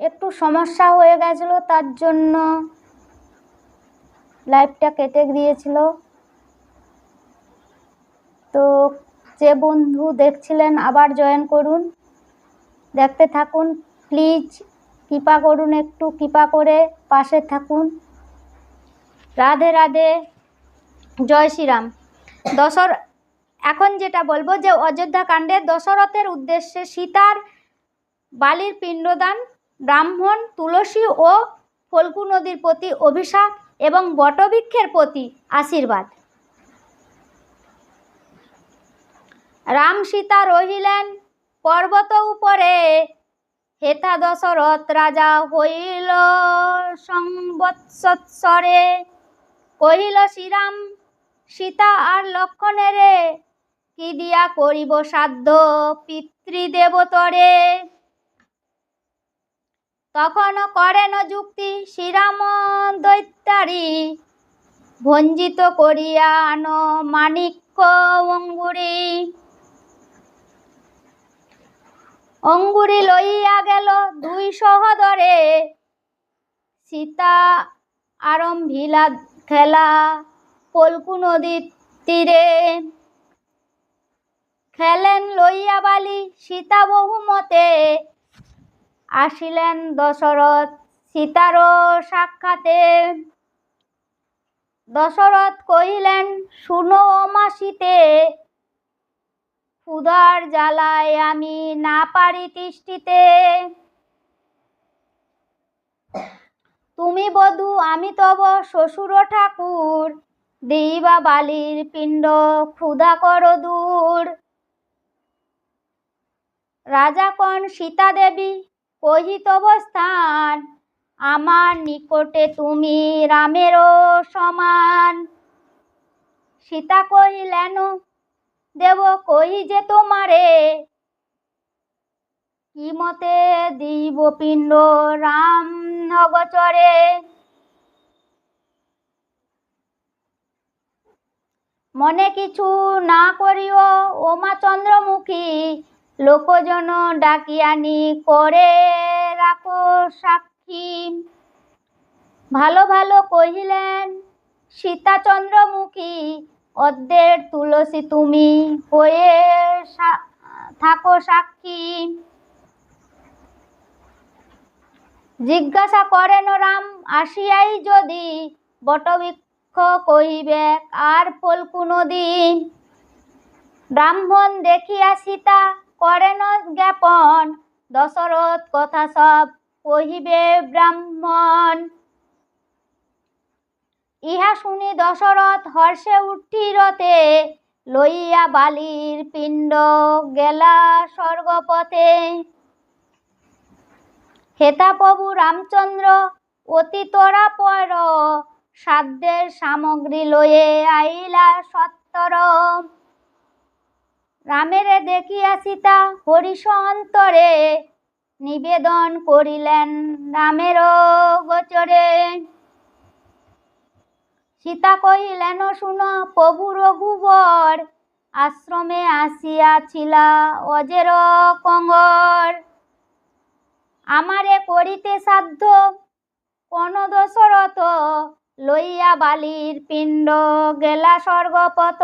একটু সমস্যা হয়ে গেছিল, তার জন্য লাইভটা কেটে দিয়েছিল। তো যে বন্ধু দেখছিলেন, আবার জয়েন করুন। দেখতে থাকুন প্লিজ কৃপা করুন একটু, কৃপা করে পাশে থাকুন। রাধে রাধে, জয় শ্রীরাম। দশর, এখন যেটা বলব যে অযোধ্যা কাণ্ডে দশরথের উদ্দেশ্যে সীতার বালির পিণ্ডদান ব্রাহ্মণ, তুলসী ও ফল্গু নদীর প্রতি অভিশাপ এবং বটবৃক্ষের প্রতি আশীর্বাদ। রাম সীতা রহিলেন, পর্বত উপরে হেতা দশরথ রাজা হইল সংবৎসরে। কহিল, শ্রীরাম, সীতা আর লক্ষণেরে কি দিয়া করিব সাধ্য পিতৃদেবতরে? তখন করেন যুক্তি শ্রীরাম দৈত্যারি ভঞ্জিত করিয়া আন মাণিক্য অঙ্গুরি। অঙ্গুরি লইয়া গেল দুই সহদরে। সীতা আরম্ভিলা খেলা পলকু নদীর তীরে। খেলেন লইয়া বালি সীতা বহুমতে। আসিলেন দশরথ সীতার সাক্ষাতে। দশরথ কহিলেন, শুনো মাসিতে, ক্ষুধার জ্বালায় আমি না পারি তিষ্ঠিতে। তুমি বধূ, আমি তব শ্বশুর ঠাকুর। দিবা বালির পিণ্ড, ক্ষুধা কর দূর। রাজা কন সীতা দেবী কহিতব স্থান আমার নিকটে তুমি রামেরও সমান। সীতা কহিলেন, দেব কহি যে তোমারে? কি মতে দিব পিণ্ড রাম নগচরে মনে কিছু না করিও, ওমা চন্দ্রমুখী লোকজন ডাকিয়ানি করে, রাখো সাক্ষী। ভালো ভালো কহিলেন সীতা চন্দ্রমুখী অদ্যের তুলসী তুমি হয়ে থাকো সাক্ষী। জিজ্ঞাসা করেন রাম, আসিয়াই যদি বটবৃক্ষ কহিবে আর ফলকু নদী ব্রাহ্মণ দেখিয়া সীতা করেন জ্ঞাপন, দশরথ কথা সব কহিবে ব্রাহ্মণ। ইহা শুনি দশরথ হর্ষে উঠিরতে লইয়া বালির পিণ্ড গেলা স্বর্গপথে। হেতা প্রভু রামচন্দ্র, অতি তোরা পর সাধ্যের সামগ্রী লয়ে আইলা সত্তর। রামেরে দেখিয়া সীতা হরিষ অন্তরে নিবেদন করিলেন রামের গোচরে। সীতা কহিলেন, শুন, প্রভু রঘুবর আশ্রমে আসিয়াছিলা অজের কঙ্গর। আমারে করিতে সাধ্য, কোন দশরথ লইয়া বালির পিণ্ড গেলা স্বর্গপথ।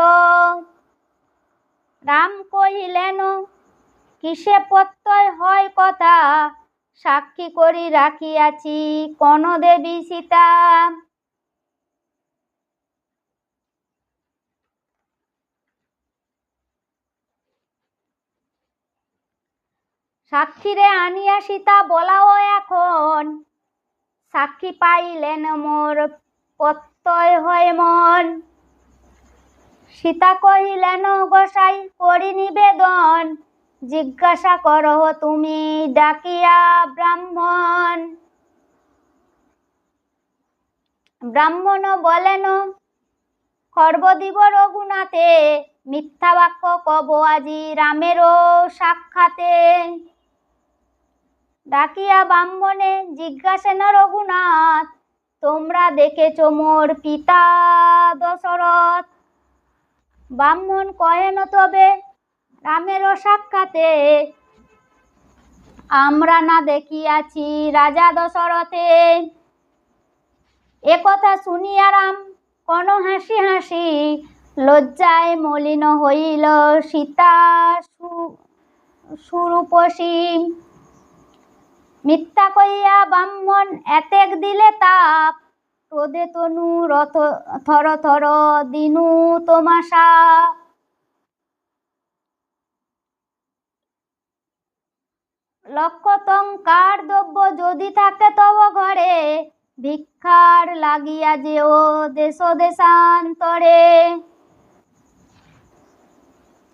রাম কহিলেন, কিসে প্রত্যয় হয় কথা? সাক্ষী করি রাখিয়াছি কোন দেবী সীতা? সাক্ষীরে আনিয়া সীতা বলাও এখন, সাক্ষী পাইলেন মোর প্রত্যয় হয় মন। সীতা কহিলেন, গোসাই, করি নিবেদন। জিজ্ঞাসা করো তুমি, ডাকিয়া ব্রাহ্মণ। ব্রাহ্মণ বলেন খর্ব দিব রঘুনাথে, মিথ্যা বাক্য কব আজি রামেরও সাক্ষাতে। ডাকিয়া ব্রাহ্মণে জিজ্ঞাসেন রঘুনাথ, তোমরা দেখেছ মোর পিতা দশরথ? ব্রাহ্মণ কহেন তবে রামেরও সাক্ষাতে। আমরা না দেখিয়াছি রাজা দশরথে। একথা শুনিয়া রাম কোন হাসি হাসি লজ্জায় মলিন হইল সীতা সুরূপসী। মিথ্যা কইয়া ব্রাহ্মণ এতেক দিলে তাপ ক্রোধে তনু, রথ, থর থর, দিনু, তোমাশা। লক্ষতঙ্কার দ্রব্য যদি থাকে তব ঘরে, ভিক্ষার লাগিয়া যেও দেশ দেশান্তরে।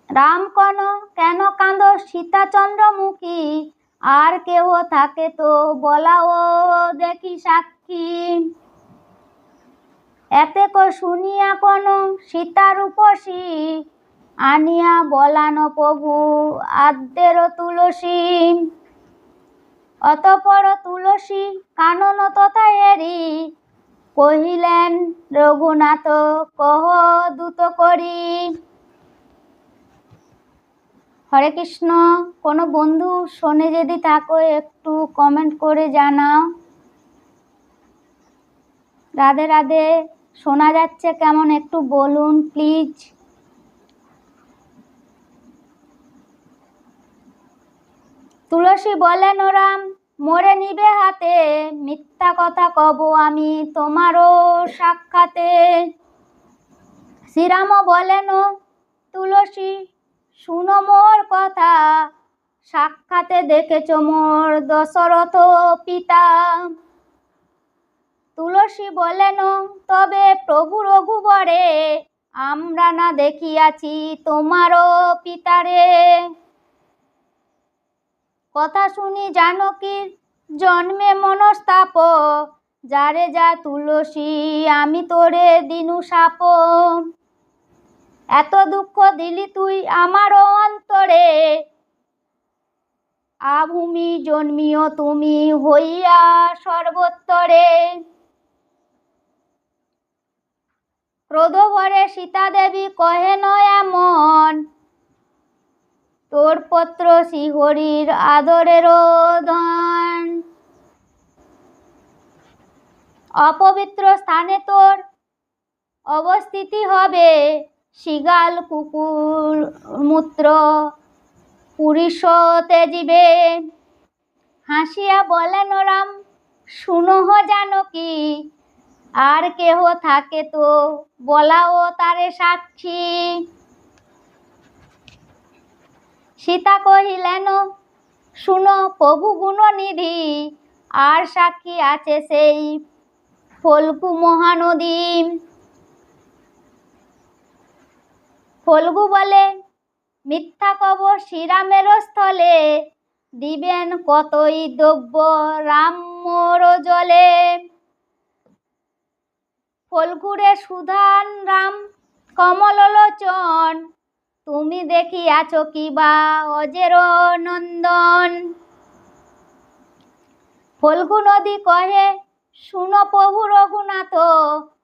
রাম কন, কেন কান্দ সীতা চন্দ্রমুখী? আর কেহ থাকে তো বলাও দেখি সাক্ষী। এতে ক শুনিয়া কোন সীতা রূপসী আনিয়া বলানো প্রভু আদ্যের তুলসী। অতপর তুলসী কানন তথা এরি, কহিলেন, রঘুনাথ, কহ দূত করি। হরে কৃষ্ণ, কোনো বন্ধু শোনে যদি তাকে একটু কমেন্ট করে জানাও। রাধে রাধে। শোনা যাচ্ছে কেমন? একটু বলুন প্লিজ তুলসী বলেন ওরাম মরে নিবে হাতে। মিথ্যা কথা কব আমি তোমারও সাক্ষাতে। শ্রীরাম বলেন, তুলসী, শুনো মোর কথা। সাক্ষাতে দেখেছ মোর দশরথ পিতা। তুলসী বলেন তবে প্রভু রঘুবরে আমরা না দেখিয়াছি তোমারও পিতারে। কথা শুনি জানকীর জন্মে মনস্তাপ, যারে যা তুলসী আমি তোরে দিনু সাপ। এত দুঃখ দিলি তুই আমারও অন্তরে, আভূমি জন্মিও তুমি হইয়া সর্বত্তরে। ক্রোধভরে সীতা দেবী কহে নয় এমন। তোর পত্র শ্রীহরির আদরের ধন অপবিত্র স্থানে তোর অবস্থিতি হবে। শিগাল, কুকুর, মূত্র পুরুষ তেজিবে হাসিয়া বলেন রাম শুনহ জানকী আর কেহ থাকে তো বলাও তারে সাক্ষী। সীতা কহিলেন, শুনো প্রভু গুণনিধি, আর সাক্ষী আছে সেই ফল্গু মহানদী। ফল্গু বলে, মিথ্যা কব শ্রীরামের স্থলে, দিবেন কতই দ্রব্য রাম মোর জলে। ফল্গুরে সুধান রাম কমললোচন তুমি দেখিয়াছ কিবা অজের নন্দন। ফল্গু নদী কহে, শুনো প্রভু রঘুনাথ,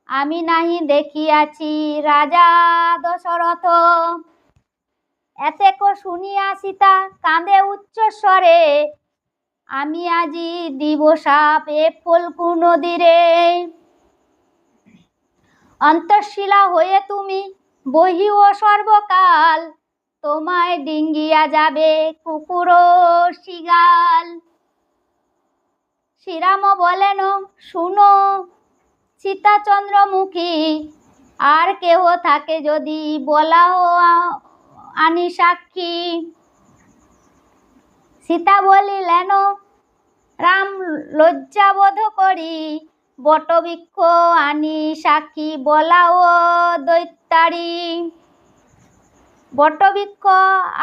আমি নাহি দেখিয়াছি রাজা দশরথ। এতেক শুনিয়া সীতা কাঁদে উচ্চস্বরে আমি আজি দিব সাপ এ ফল্গু নদীরে অন্তঃশিলা হয়ে তুমি বহি ও সর্বকাল। তোমায় ডিঙ্গিয়া যাবে কুকুর শিগাল। শ্রীরাম বলেন, শুনো, সীতাচন্দ্রমুখী, আর কেহ থাকে যদি বলাও আনি সাক্ষী সীতা বলিলেন, রাম লজ্জাবোধ করি বটবৃক্ষ আনি সাক্ষী বলাও দৈত্যারি। বটবৃক্ষ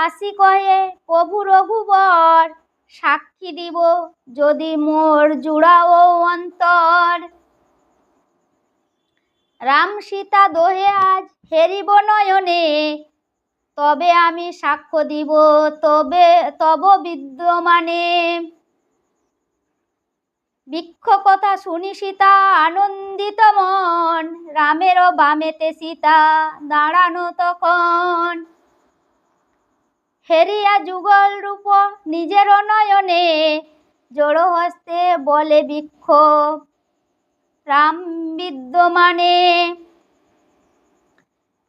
আসি কহে, প্রভু রঘুবর, সাক্ষী দিব যদি মোর জুড়াও অন্তর। রাম সীতা দোহে আজ হেরিব নয়নে, তবে আমি সাক্ষ্য দিব তবে, তব বিদ্যমানে। বৃক্ষ কথা শুনি সীতা, আনন্দিত মন। রামেরও বামেতে সীতা, দাঁড়ানো তখন। হেরিয়া যুগল রূপ নিজের নয়নে, জড়ো হস্তে বলে বিক্ষোভ রাম বিদ্যমানে।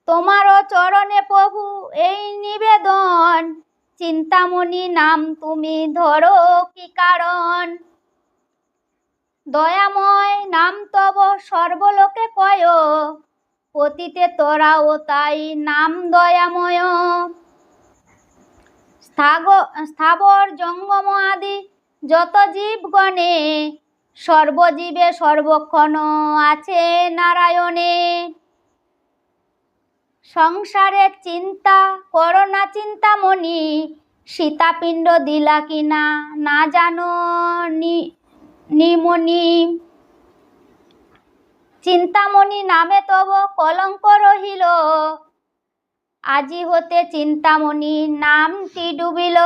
তোমারও চরণে প্রভু এই নিবেদন, চিন্তামণি নাম তুমি ধরো কি কারণ? দয়াময় নাম তব সর্বলোকে কয়। পতিতে তোরাও তাই নাম দয়াময়। স্থাবর জঙ্গম আদি যত জীবগণে, সর্বজীবে সর্বক্ষণ আছে নারায়ণে। সংসারের চিন্তা করোনা চিন্তামণি, সীতাপিণ্ড দিলা কিনা না জানো নি নিমণি চিন্তামণি নামে তব কলঙ্ক রহিল। আজি হতে চিন্তামণি নামটি ডুবিল।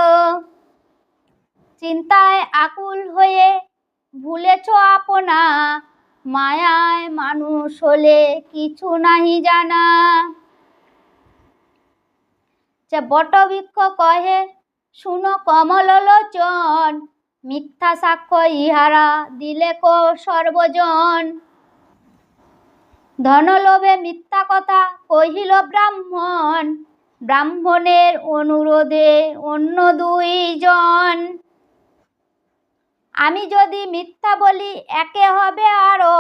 চিন্তায় আকুল হয়ে ভুলেছ আপনা, মায়ায় মানুষ হলে কিছু নাহি জানা। যে বটবৃক্ষ কহে, শুনো কমল লোচন মিথ্যা সাক্ষ্য ইহারা দিলে কো সর্বজন? ধনলোভে মিথ্যা কথা কহিল ব্রাহ্মণ। ব্রাহ্মণের অনুরোধে অন্য দুইজন। আমি যদি মিথ্যা বলি, একে হবে আরও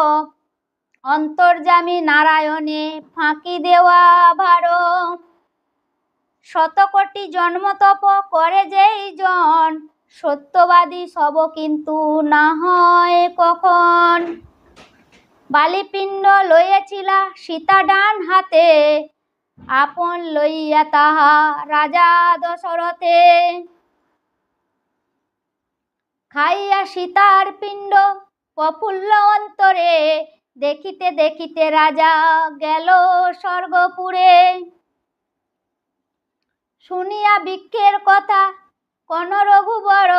অন্তর্জামী নারায়ণে ফাঁকি দেওয়া ভারো শতকোটি জন্মতপ করে যেই জন। সত্যবাদী সব কিন্তু না হয় কখন। বালিপিণ্ড লইয়াছিলা সীতা ডান হাতে, আপন লইয়া তাহা রাজা দশরথে। খাইয়া সীতার পিণ্ড প্রফুল্ল অন্তরে, দেখিতে দেখিতে রাজা গেল স্বর্গপুরে। শুনিয়া বৃক্ষের কথা কোন রঘুবর,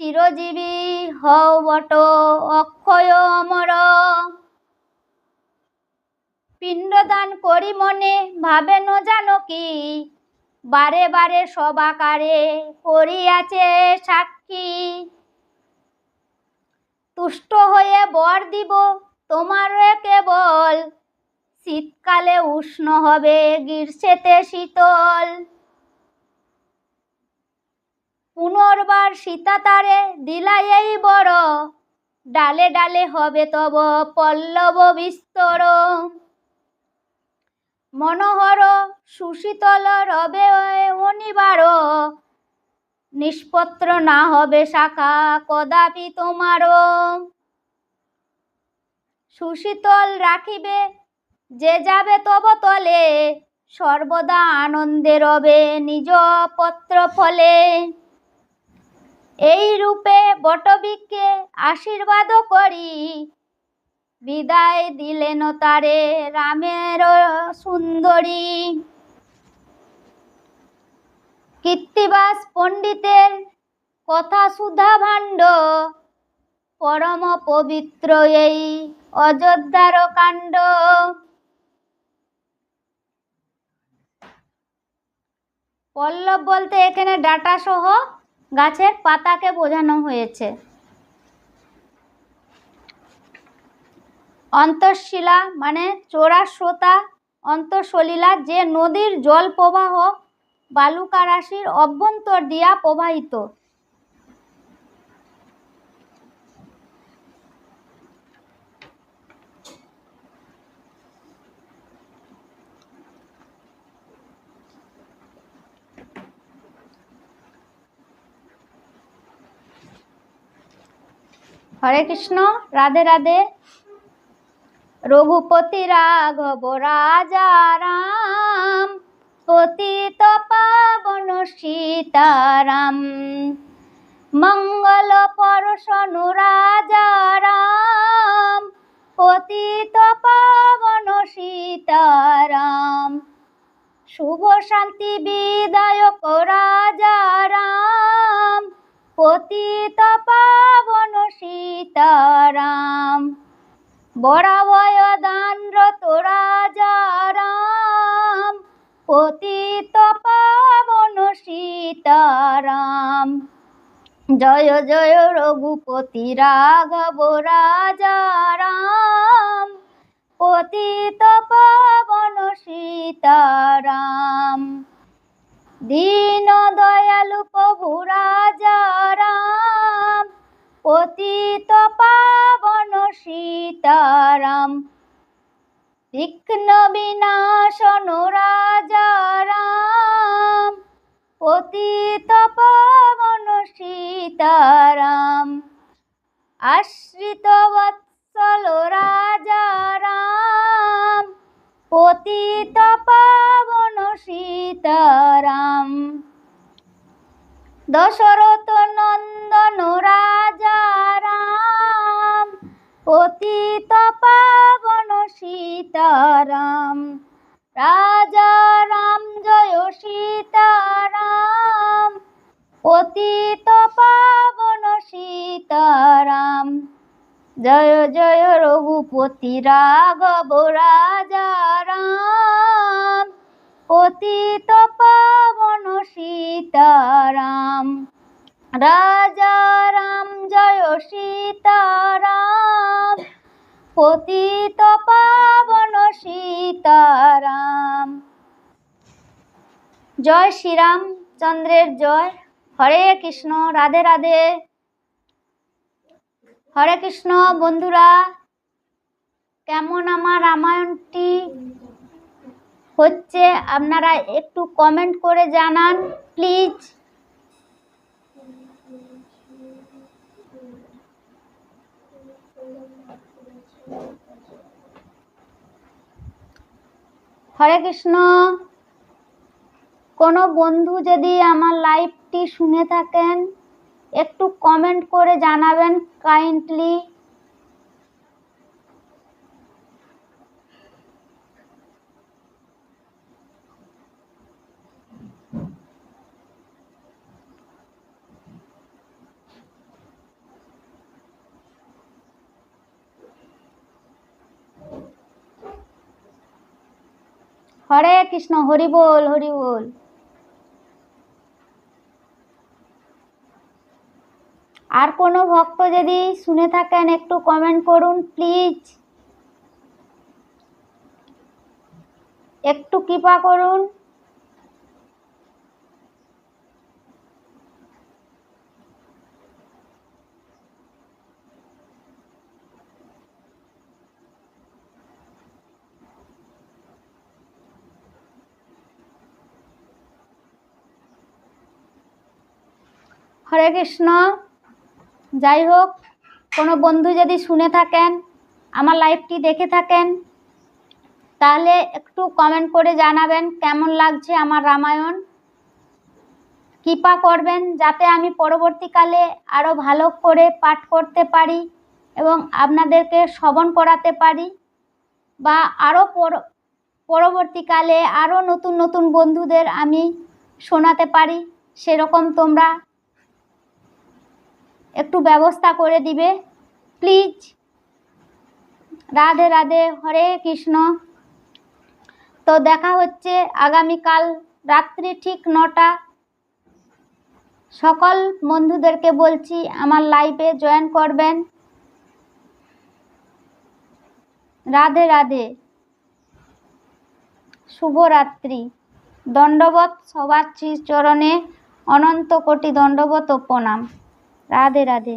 চিরজীবী হও বট অক্ষয় অমর। পিণ্ডদান করি মনে, ভাবে ন জানো কি? বারে বারে সবাকারে করিয়াছে সাক্ষী। তুষ্ট হয়ে বর দিব তোমার কেবল, শীতকালে উষ্ণ হবে গ্রীষ্মেতে শীতল। পুনর্বার সীতা তারে দিলাই এই বড়। ডালে ডালে হবে তব পল্লব বিস্তর। মনোহর সুশীতল রবে অনিবার নিষ্পত্র না হবে শাখা কদাপি তোমারও সুশীতল রাখিবে, যে যাবে তব তলে। সর্বদা আনন্দে রবে নিজ পত্র ফলে এই রূপে বটবৃক্ষে আশীর্বাদ করি। বিদায় দিলেন তারে রামের সুন্দরী। কীর্তিবাস পণ্ডিতের কথা সুধা ভাণ্ড। পরম পবিত্র এই অযোধ্যার কাণ্ড। পল্লব বলতে এখানে ডাটা সহ গাছের পাতাকে বোঝানো হয়েছে। অন্তঃশিলা মানে চোরা শ্রোতা অন্তঃসলিলা যে নদীর জল প্রবাহ বালুকা রাশির অভ্যন্তর দিয়া প্রবাহিত। হরে কৃষ্ণ, রাধে রাধে। রঘুপতি রাঘব রাজা রাম, পতিত পাবন সীতারাম। মঙ্গল পরশনু রাজা রাম, পতিত পাবন সীতারাম। শুভ শান্তি বিদায়ক রাজা রাম পতিত পাবন সীতারাম, বরাবয় দানরত রাজা রাম পতিত পাবন সীতারাম। জয় জয় রঘুপতি রাঘব রাজারাম, পতিত পাবন সীতারাম। দীন দয়ালু প্রভু রাজা রাম পতিত পাবন সীতারাম, বিঘ্ন বিনাশন রাজা রাম পতিত পাবন সীতারাম, আশ্রিত বৎসল রাজা রাম পতিত পাবন সীতারাম। দশরথ নন্দন রাজা রাম পতিত পাবন সীতারাম। রাজা রাম জয় সীতারাম। পতিত পাবন সীতারাম। জয় জয় রঘুপতি রাঘব রাজা রাম পতিত পাবন সীতারাম। রাজা রাম, জয় সীতারাম পতিত পাবন সীতারাম। জয় শ্রীরাম, চন্দ্রের জয়। হরে কৃষ্ণ, রাধে রাধে। হরে কৃষ্ণ, বন্ধুরা। কেমন আমার রামায়ণটি হচ্ছে? আপনারা একটু কমেন্ট করে জানান প্লিজ হরে কৃষ্ণ। কোনো বন্ধু যদি আমার লাইভটি শুনে থাকেন একটু কমেন্ট করে জানাবেন কাইন্ডলি হরে কৃষ্ণ হরি বল হরি বল। আর কোনো ভক্ত যদি শুনে থাকেন, একটু কমেন্ট করুন প্লিজ একটু কৃপা করুন। হরে কৃষ্ণ। যাই হোক কোনো বন্ধু যদি শুনে থাকেন, আমার লাইভটি দেখে থাকেন, তাহলে একটু কমেন্ট করে জানাবেন কেমন লাগছে আমার রামায়ণ। কৃপা করবেন যাতে আমি পরবর্তীকালে আরও ভালো করে পাঠ করতে পারি এবং আপনাদেরকে শ্রবণ করাতে পারি বা আরও পরবর্তীকালে আরও নতুন নতুন বন্ধুদের আমি শোনাতে পারি। সেরকম তোমরা একটু ব্যবস্থা করে দিবে। প্লিজ রাধে রাধে, হরে কৃষ্ণ। তো দেখা হচ্ছে আগামীকাল রাত্রি ঠিক নটা। সকল বন্ধুদেরকে বলছি, আমার লাইভে জয়েন করবেন। রাধে রাধে। শুভরাত্রি। দণ্ডবত সবার শ্রীচরণে অনন্ত কোটি দণ্ডবত প্রণাম। রাধে রাধে